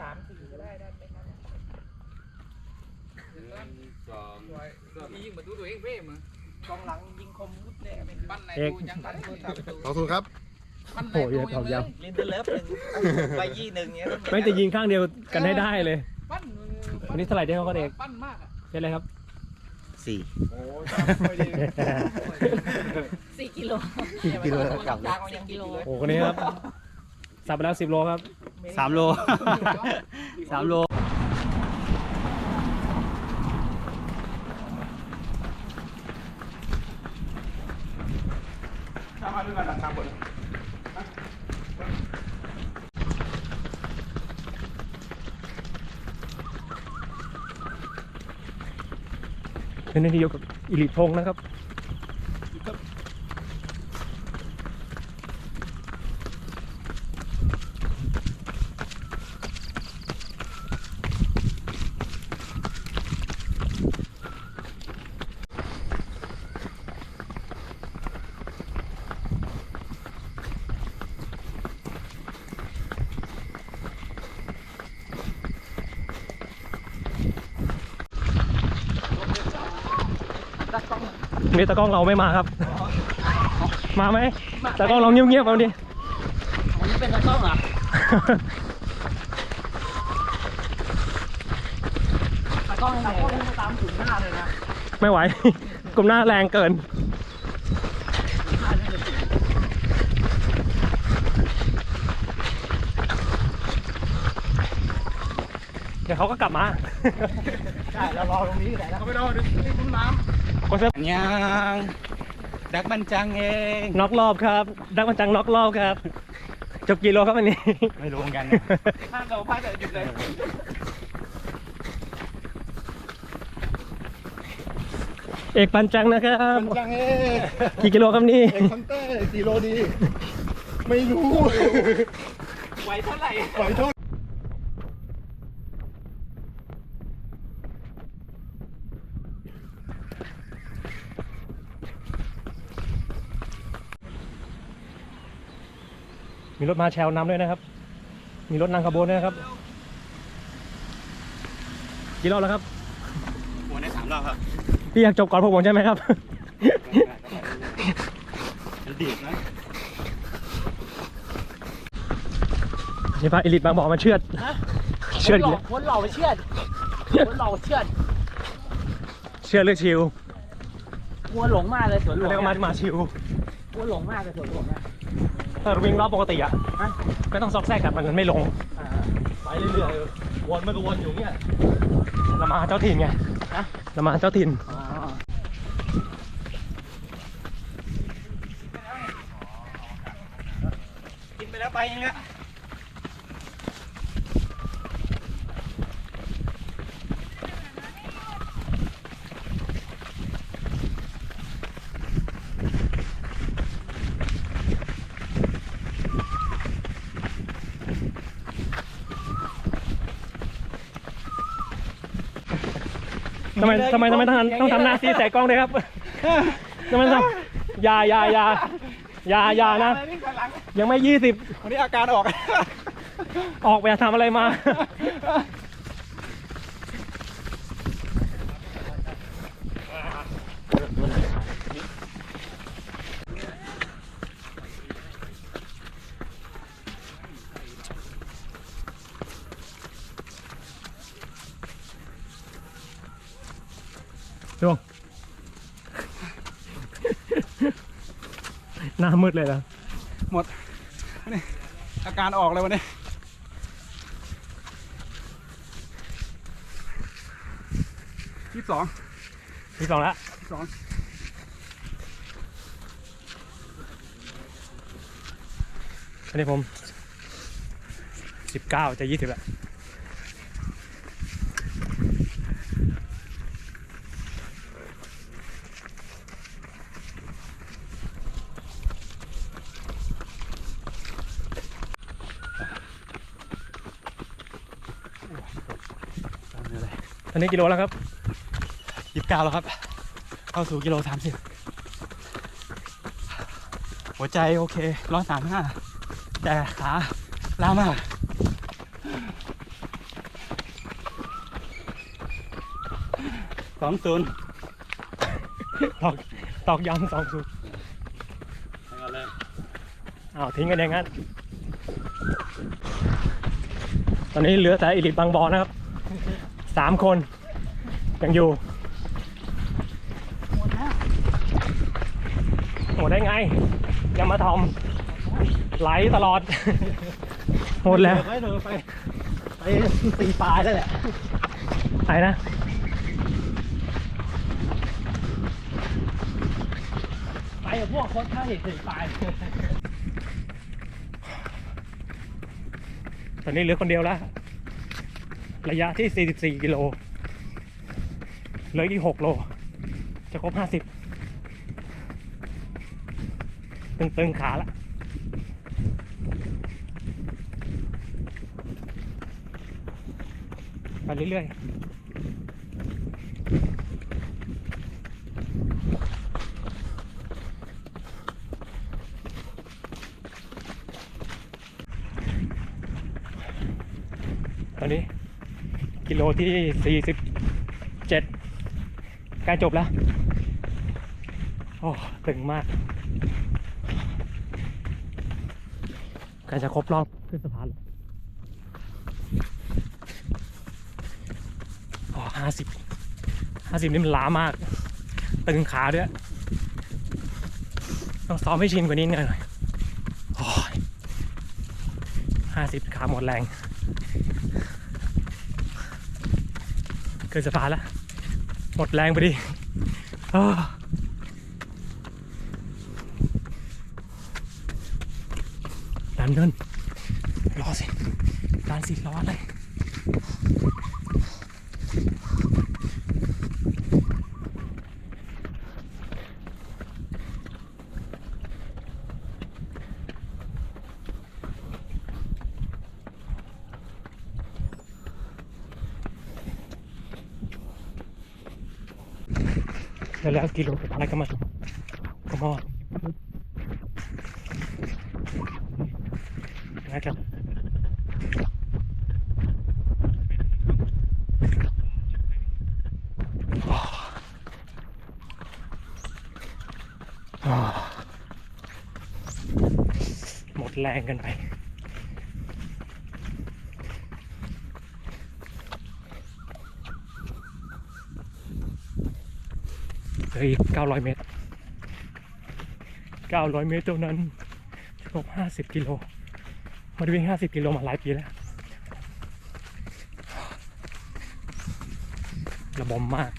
สามสี่ก็ได้ได้ไหมครับสองก็ยิงมาดูตัวเองเพ่มกองหลังยิงคมวุดเลยเป็นปั้นในเอกดูยังปั้นโทรศัพท์ดูขอบคุณครับปั้นในโอ้ยดูเผายังยลินเดอร์เลิฟหนึ่งใบยี่หนึ่งเนี้ยไม่จะยิงข้างเดียวกันให้ได้เลย ปั้นวันนี้เท่าไหร่เด้เขาก็เด็กปั้นมากอะเป็นไรครับ สี่โอ้ยไม่ดีสี่กิโล สี่กิโลกลับยางมันยังกิโล โอ้คนนี้ครับ สับไปแล้วสิบโลครับสามโล สามโล เป็นนาทีเดียวกับอิลิทงนะครับ นี่ตากล้องเราไม่มาครับ มาไหมตากล้องเราเงียบๆเอาดิอันนี้เป็นตะกล้องเหรอตะกล้องตะกล้องตามถึงหน้าเลยนะ ไม่ไหวกลมหน้าแรงเกินเดี๋ยวเขาก็กลับมา ใช่ เรารอตรงนี้แต่แล้วเขาไปรอดูที่คุ้มน้ค นเสื้อยังดักบันจังเองน็อกรอบครับ ดักมันจังน็อกรอบครับ จบกี่โลครับวันนี้ ไม่รู้เหมือนกันำห้ามเราพลาดแต่หยุดเลยเอกปันจังนะครับจังเองกี่กิโลครับนี่เอกคันเต้สี่โลดี ไม่รู้ไหวเท่าไหร่ปล่อยโทษ มีรถมาแชวนำด้วยนะครับ มีรถนั่งขบวนด้วยนะครับกี่รอบแล้วครับโอ้ในสามรอบครับพี่อยากจบก่อนพวกผมใช่ไหมครับมันดีดนะนี่พาอิลิทบางบอกมาเชือด เชือดกี่คนหล่อไปเชือดคนหล่อเชือด เชือดเลือกชิววัวหลงมากเลยสวนหลวงเรียกว่ามามาชิววัวหลงมากเลยสวนหลวงเนี่ย ถ้าวิ่งรอบปกติอะฮะไม่ต้องซอกแซกกันมันไม่ลงอ่าไปเรื่อยๆวนมันก็วนอยู่เนี่ยเรามาเจ้าถิ่นไงฮะเรามาเจ้าถิ่นอ๋อกินไปแล้วไปยังไง ทำไมทำไมทำไมต้องต้องทำหน้าซีแสกกล้องด้วยครับทำไมต้องอยาอยาอยาอยาอยานะ ยังไม่ยี่สิบวันนี้อาการออก ออกไปทำอะไรมา ดวง หน้ามืดเลยนะหมดนี่อาการออกเลยวันนี้ ที่สองที่สองแล้วที่สองอันนี้ผมสิบเก้าจะยี่สิบแล้ว อนนี้กิโลแล้วครับยิบเก้าแล้วครับ เข้าสู่กิโลสามสิบหัวใจโอเคร้อยสามห้าแต่ขาล้ามากสองศูนย์ตอกตอกย้ำสองศูนย์อาทิ้งกันอย่างนั้น ตอนนี้เหลือแต่อิริบังบอนะครับ สามคน ยังอยู่หมดได้ไง ยังมาทอม ไหลตลอด หมดแล้วไปเถอะไปไปตีปลายแล้วแหละไปนะไปกับพวกคนถ้าเห็นตีปลายตอนนี้เหลือคนเดียวแล้ว ระยะที่ 44 กิโลเหลืออีก6โล จะครบ 50 ตึงๆขาละไปเรื่อยๆ กิโลที่ 47ใกล้จบแล้ว โอ้ตึงมากใกล้จะครบรอบขึ้นสะพานโอ้ห้าสิบห้าสิบนี่มันล้ามาก ตึงขาด้วย ต้องซ้อมให้ชินกว่านี้หน่อยห้าสิบขาหมดแรง เกิ นสะพานแล้ว หมดแรงไปดิอ้าวดันเดินรอสิดันสิรออะไร แล้วกิโลสุดท้ายก็มาถึงก็มอนะครับหมดแรงกันไป ลืออีก900 เมตร 900 เมตรเท่านั้นครบ50 กิโลมาวิ่ง50 กิโลมาหลายปีแล้วระบมมาก